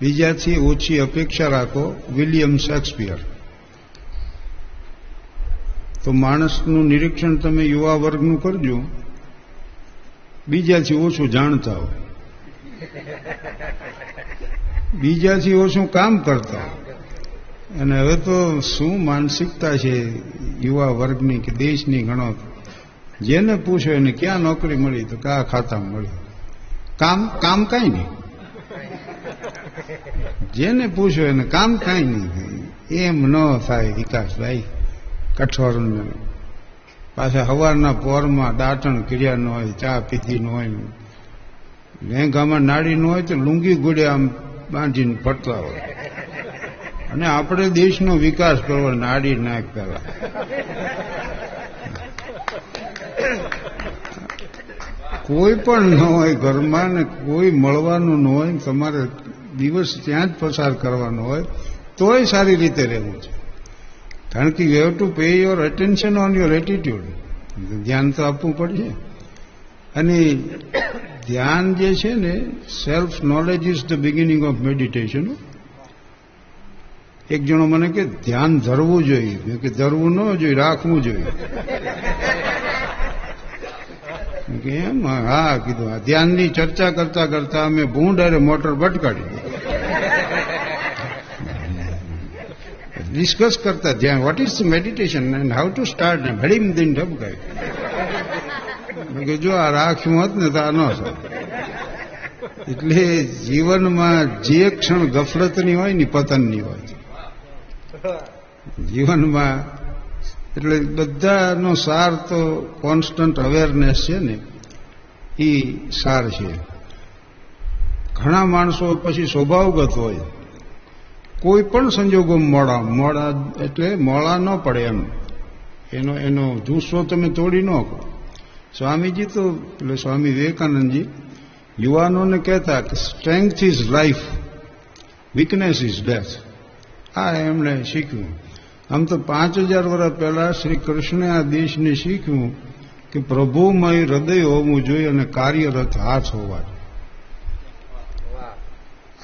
બીજાથી ઓછી અપેક્ષા રાખો વિલિયમ શેક્સપિયર. તો માણસનું નિરીક્ષણ તમે યુવા વર્ગનું કરજો. બીજાથી ઓછું જાણતા હોય. બીજાથી ઓછું કામ કરતા અને હવે તો શું માનસિકતા છે યુવા વર્ગની કે દેશની ગણો? જેને પૂછો એને ક્યાં નોકરી મળી તો કયા ખાતામાં મળી. કામ કામ કાંઈ નહીં. જેને પૂછો એને કામ કાંઈ નહીં એમ ન થાય વિકાસભાઈ કઠોર પાછા હવારના પોરમાં દાંતણ કર્યા ન હોય, ચા પીધી ન હોય. લેંઘામાં નાડી ન હોય તો લુંગી ગુડે આમ બાંધીને ફરતા હોય. અને આપણે દેશનો વિકાસ કરવો, નાડી નાખ પેલા કોઈ પણ ન હોય ઘરમાં ને કોઈ મળવાનું ન હોય તમારે દિવસ ત્યાં જ પસાર કરવાનો હોય, તોય સારી રીતે રહેવું છે. કારણ કે you have to pay your attention on your attitude ધ્યાન તો આપવું પડશે. અને ધ્યાન જે છે ને self knowledge is the beginning of meditation એક જણો મને કે ધ્યાન ધરવું જોઈએ. કે ધરવું ન જોઈએ, રાખવું જોઈએ. એમ? હા, કીધું, આ ધ્યાનની ચર્ચા કરતા કરતા અમે ભૂંડ અરે મોટર ભટકાડી ડિસ્કસ કરતા ધ્યાન what is meditation and how to start ભડીમ દિન ઢબકાય જો આ રાખ્યું હોત ને તો આ ન થાય એટલે જીવનમાં જે ક્ષણ ગફલતની હોય ને પતનની હોય જીવનમાં એટલે બધાનો સાર તો કોન્સ્ટન્ટ અવેરનેસ છે ને એ સાર છે ઘણા માણસો પછી સ્વભાવગત હોય કોઈ પણ સંજોગો મોડા મોડા એટલે મોડા ન પડે એમ. એનો એનો જુસ્સો તમે તોડી ન કહો સ્વામીજી તો, એટલે સ્વામી વિવેકાનંદજી, યુવાનોને કહેતા કે strength is life weakness is death આ એમણે શીખ્યું. આમ તો પાંચ હજાર વર્ષ પહેલા શ્રી કૃષ્ણે આ દેશને શીખ્યું કે પ્રભુમય હૃદય હોવું જોઈએ અને કાર્યરત હાથ હોવા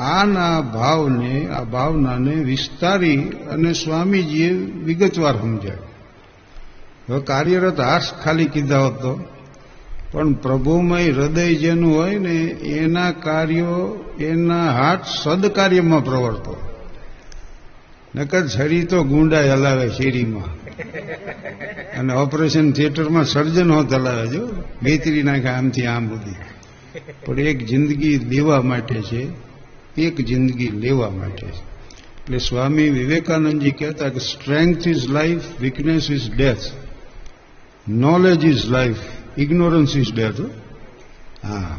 આના ભાવને, આ ભાવનાને વિસ્તારી અને સ્વામીજીએ વિગતવાર સમજાવ્યું. હવે કાર્યરત હાથ ખાલી કીધા હતો પણ પ્રભુમય હૃદય જેનું હોય ને, એના કાર્યો, એના હાથ સદકાર્યમાં પ્રવર્તો. નકર છરી તો ગુંડા હલાવે શેરીમાં. અને ઓપરેશન થિયેટરમાં સર્જન હોત હલાવે જો બેતરી નાખે આમથી આમ બધી પણ એક જિંદગી દેવા માટે છે. એક જિંદગી લેવા માટે. એટલે સ્વામી વિવેકાનંદજી કહેતા કે strength is life weakness is death knowledge is life ignorance is death હા.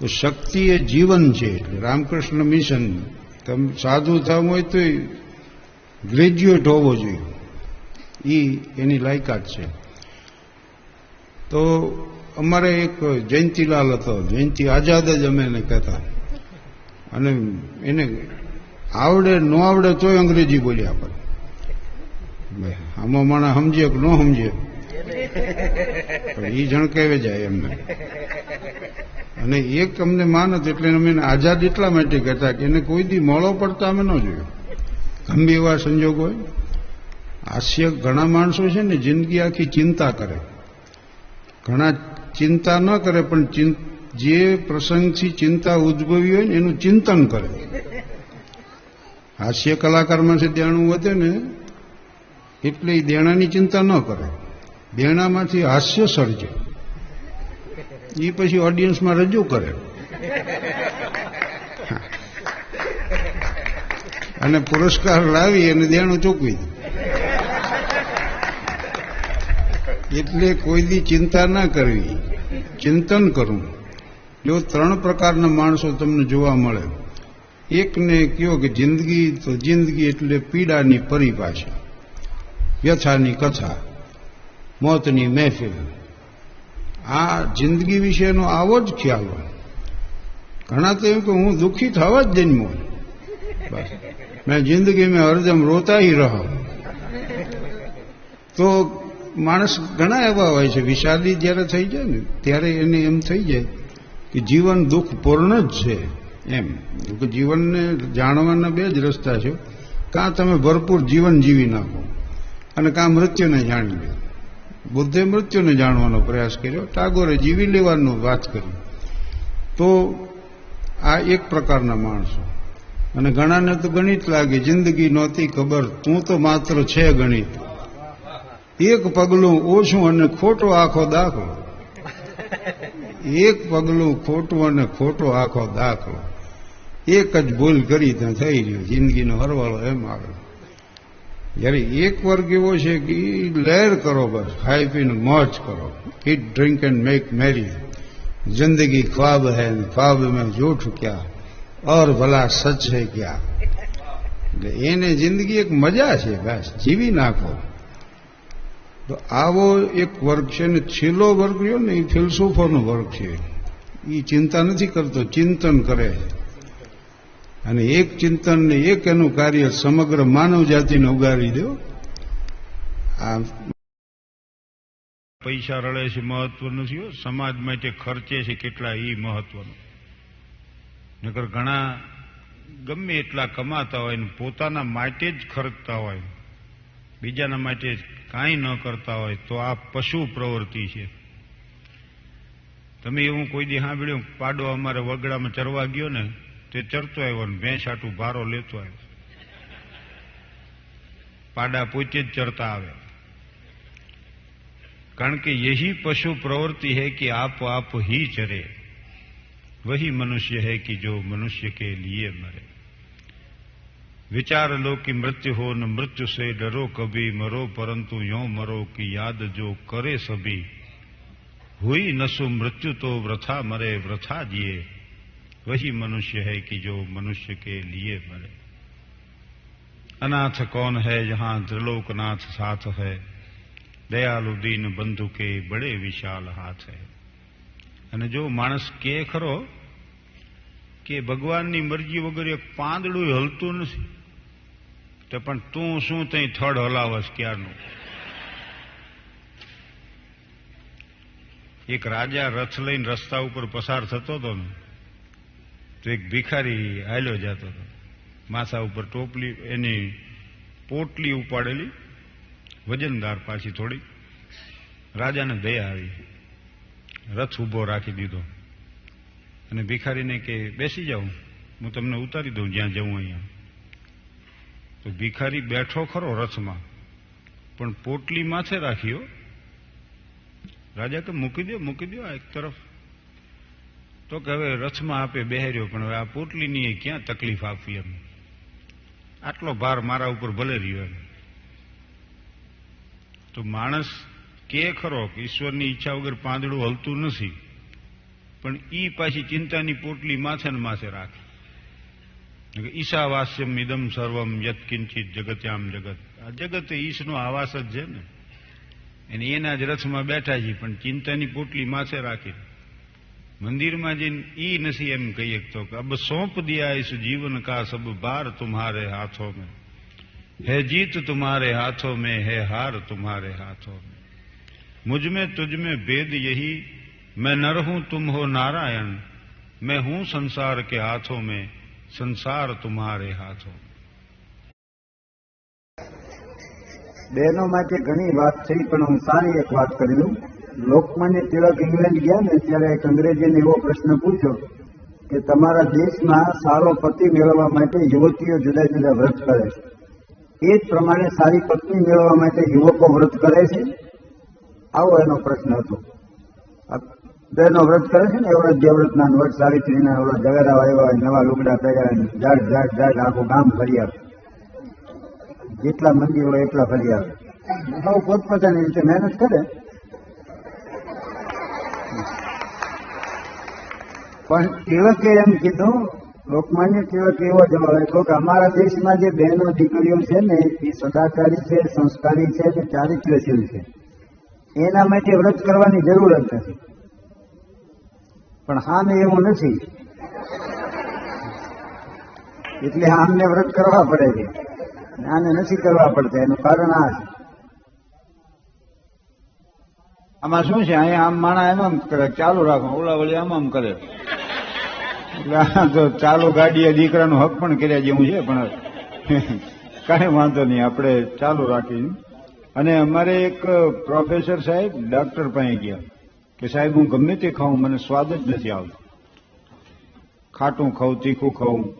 તો શક્તિ એ જીવન છે. રામકૃષ્ણ મિશન તમે સાધુ થવું હોય તો ગ્રેજ્યુએટ હોવો જોઈએ. એ એની લાયકાત છે. તો અમારે એક જયંતિલાલ હતો. જયંતિ આઝાદ જ અમે એને કહેતા. અને એને આવડે, ન આવડે તોય અંગ્રેજી બોલી આપણે આમાં માણા સમજે કે ન સમજે? પણ જણ કહેવે જાય એમને. અને એક અમને માનત એટલે અમે આઝાદ એટલા માટે કહેતા કે એને કોઈ દી મોળો પડતા અમે ન જોયો. ગંભીર એવા સંજોગ હોય. હાસ્ય ઘણા માણસો છે ને જિંદગી આખી ચિંતા કરે. ઘણા ચિંતા ન કરે, પણ જે પ્રસંગથી ચિંતા ઉદ્ભવી હોય ને એનું ચિંતન કરે. હાસ્ય કલાકારમાં છે દેણું વધે ને, એટલે એ દેણાની ચિંતા ન કરે. દેણામાંથી હાસ્ય સર્જે. એ પછી ઓડિયન્સમાં રજૂ કરે. અને પુરસ્કાર લાવી અને દેણું ચૂકવી એટલે કોઈ દી ચિંતા ના કરવી. ચિંતન કરવું. જો ત્રણ પ્રકારના માણસો તમને જોવા મળે. એકને કયો કે જિંદગી, તો જિંદગી એટલે પીડાની પરિભાષા, વ્યથાની કથા, મોતની મહેફિલ. આ જિંદગી વિશેનો આવો જ ખ્યાલ હોય. ઘણા તો એમ કે હું દુઃખી થવા જ જન્મો બસ. મેં જિંદગી મેં હરદમ રોતા રહો. તો માણસ ઘણા એવા હોય છે વિષાદી જ્યારે થઈ જાય ને, ત્યારે એને એમ થઈ જાય કે જીવન દુઃખ પૂર્ણ જ છે, એમ. કે જીવનને જાણવાના બે જ રસ્તા છે. કાં તમે ભરપૂર જીવન જીવી નાખો અને કાં મૃત્યુને જાણી લો. બુદ્ધે મૃત્યુને જાણવાનો પ્રયાસ કર્યો. ટાગોરે જીવી લેવાનું વાત કરી. તો આ એક પ્રકારના માણસો. અને ઘણાને તો ગણિત લાગે, જિંદગી નહોતી ખબર. તું તો માત્ર છે ગણિત. એક પગલું ઓછું અને ખોટો આખો દાખલો એક પગલું ખોટું અને ખોટો આખો દાખલો. એક જ ભૂલ કરી ત્યાં થઈ રહ્યું જિંદગીનો હરવાળો એમ આવે. જ્યારે એક વર્ગ એવો છે કે લહેર કરો બસ, ખાઈ પીને મોજ કરો. Eat drink and make merry જિંદગી ખ્વાબ હૈ ખ્વાબ મેં જૂઠ ક્યાં? ઓર ભલા સચ હૈ ક્યાં? એટલે એને જિંદગી એક મજા છે બસ. જીવી નાખો. તો આવો એક વર્ગ છે ને છેલ્લો વર્ગ રહ્યો ને એ ફિલસોફોનો વર્ગ છે. એ ચિંતા નથી કરતો, ચિંતન કરે. અને એક ચિંતન ને એક એનું કાર્ય સમગ્ર માનવ જાતિને ઉગારી દો આ પૈસા રળે છે મહત્વ નથી સમાજ માટે ખર્ચે છે કેટલા એ મહત્વનું. નકર ઘણા ગમે એટલા કમાતા હોય ને પોતાના માટે જ ખર્ચતા હોય. બીજાના માટે કાંઈ ન કરતા હોય તો આ પશુ પ્રવૃત્તિ છે. તમે એવું કોઈ દી સાંભળ્યું, પાડો અમારે વગડામાં ચરવા ગયો ને, તે ચરતો આવ્યો ને ભેંસ આટું ભારો લેતો આવ્યો. પાડા પોતે જ ચરતા આવે. કારણ કે યહી પશુ પ્રવૃત્તિ હે કે આપ આપ હી ચરે. વહી મનુષ્ય હે કે જો મનુષ્ય કે લીએ મરે. विचार लो कि मृत्यु हो न मृत्यु से डरो कभी मरो परंतु यो मरो कि याद जो करे सभी हुई नसु मृत्यु तो वृथा मरे वृथा जिए वही मनुष्य है कि जो मनुष्य के लिए मरे अनाथ कौन है जहां त्रिलोकनाथ साथ है દયાલુ દીન બંધુ કે બડે વિશાલ હાથ હે અને જો માણસ કે ખરો કે ભગવાનની મરજી વગર એક પાંદડું હલતું નથી. તો પણ તું શું તઈ થડ હલાવશ ક્યારનું? એક રાજા રથ લઈને રસ્તા ઉપર પસાર થતો હતો ને, તો એક ભિખારી હાલ્યો જતો હતો. માથા ઉપર ટોપલી, એની પોટલી ઉપાડેલી, વજનદાર પાછી થોડી. રાજાને દયા આવી. રથ ઊભો રાખી દીધો. અને ભિખારીને કે, બેસી જાઉં હું તમને ઉતારી દઉં જ્યાં જવું અહીંયા. તો ભિખારી બેઠો ખરો રથમાં, પણ પોટલી માથે રાખ્યો રાજા કે, મૂકી દો મૂકી દો આ એક તરફ. તો કે, હવે રથમાં આપે બેહાર્યો, પણ હવે આ પોટલીની ક્યાં તકલીફ આપવી એમ? આટલો ભાર મારા ઉપર ભલે રહ્યો એમ. તો માણસ કે ખરો કે ઈશ્વરની ઈચ્છા વગર પાંદડું હલતું નથી. પણ ઈ પાછી ચિંતાની પોટલી માથે ને માથે રાખે ઈશાવાસ્યમ ઇદમ સર્વમ યત કિંચિત જગત્યામ જગત આ જગત એ ઈશનો આવાસ જ છે ને અને એના જ રથમાં બેઠા છીએ પણ ચિંતાની પોટલી માથે રાખી મંદિરમાં જઈને ઈ નથી એમ કહીએ તો કે અબ સોંપ દિયા ઇસ જીવન કા સબ બાર તુમ્હારે હાથો મેં है जीत तुम्हारे हाथों में है हार तुम्हारे हाथों में मुझ में तुझ में भेद यही मैं नर हूं तुम हो नारायण मैं हूं संसार के हाथों में संसार तुम्हारे हाथों में બહેનો માટે ઘણી વાત થઈ પણ હું સારી એક વાત કરી દઉં લોકમાન્ય તિલક ઇંગ્લેન્ડ ગયા ને ત્યારે એક અંગ્રેજીને એવો પ્રશ્ન પૂછ્યો કે તમારા દેશમાં સારો પતિ મેળવવા માટે યુવતીઓ જુદા જુદા વ્રત કરે છે એ જ પ્રમાણે સારી પત્ની મેળવવા માટે યુવકો વ્રત કરે છે આવો એનો પ્રશ્ન હતો આ બહેનો વ્રત કરે છે ને એવડા દેવવ્રતના વ્રત સાવિત્રીના એવડા જગરા આવ્યા નવા લુગડા પહેર્યા ઝાડ ઝાડ ઝાડ આખું ગામ ફરી આવે. જેટલા મંદિર એટલા ફરી આવે. સૌ પોતપોતાની રીતે મહેનત કરે. પણ તિલકે એમ કીધું, લોકમાન્ય તિલક એવો જવાબ આપ્યો કે અમારા દેશમાં જે બહેનો દીકરીઓ છે ને, એ સદાચારી છે, સંસ્કારી છે કે ચારિત્ર્યશીલ છે. એના માટે વ્રત કરવાની જરૂર જ નથી. પણ હાને એવું નથી. એટલે આમને વ્રત કરવા પડે છે. આને નથી કરવા પડતા, એનું કારણ આ છે. આમાં શું છે? અહીંયા આમ માણા એમ આમ કરે, ચાલુ રાખો ઓલા વળી આમ આમ કરે. તો ચાલુ ગાડીએ દીકરાનો હક પણ કર્યા જેવું છે, પણ કાંઈ વાંધો નહીં, આપણે ચાલુ રાખીશું. અને અમારે એક પ્રોફેસર સાહેબ, ડોક્ટર પાસે ગયા. કે સાહેબ, હું ગમે તે ખાઉં, મને સ્વાદ જ નથી આવતો. ખાટું ખાઉં, તીખું ખાઉં,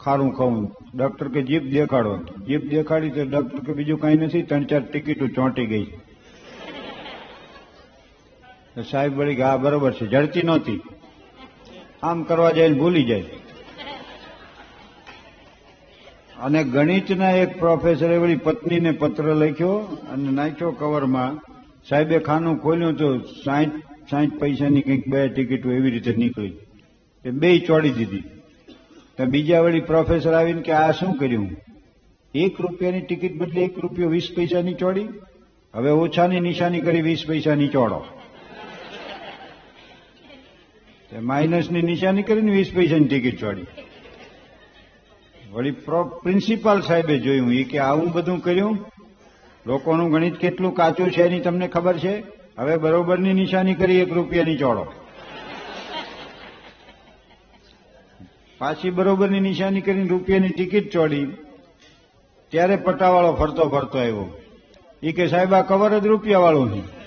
ખારું ખાઉં. ડોક્ટર કે જીભ દેખાડો. જીભ દેખાડી તો ડોક્ટર કે બીજું કાંઈ નથી, ત્રણ ચાર ટિકિટો ચોંટી ગઈ. સાહેબ વળી કે, હા, બરોબર છે, જડતી નહોતી. આમ કરવા જાય ભૂલી જાય. અને ગણિતના એક પ્રોફેસરે વળી પત્નીને પત્ર લખ્યો અને નાખ્યો કવરમાં સાહેબે ખાનું ખોલ્યું તો સાઠ સાઠ પૈસાની કંઈક બે ટિકિટો એવી રીતે નીકળી. એ બે ચોડી દીધી. તો બીજા વળી પ્રોફેસર આવીને કે, આ શું કર્યું? એક રૂપિયાની ટિકિટ બદલે એક રૂપિયો વીસ પૈસાની ચોડી? હવે ઓછાની નિશાની કરી વીસ પૈસાની ચોડો. તે માઇનસની નિશાની કરીને વીસ પૈસાની ટિકિટ ચોડી. વળી પ્રિન્સિપાલ સાહેબે જોયું એ કે આવું બધું કર્યું? લોકોનું ગણિત કેટલું કાચું છે એની તમને ખબર છે? હવે બરોબરની નિશાની કરી એક રૂપિયાની ચોડો પાછી બરોબરની નિશાની કરીને રૂપિયાની ટિકિટ ચોડી ત્યારે પટ્ટાવાળો ફરતો ફરતો આવ્યો. એ કે સાહેબ, આ કવર જ રૂપિયા નહીં.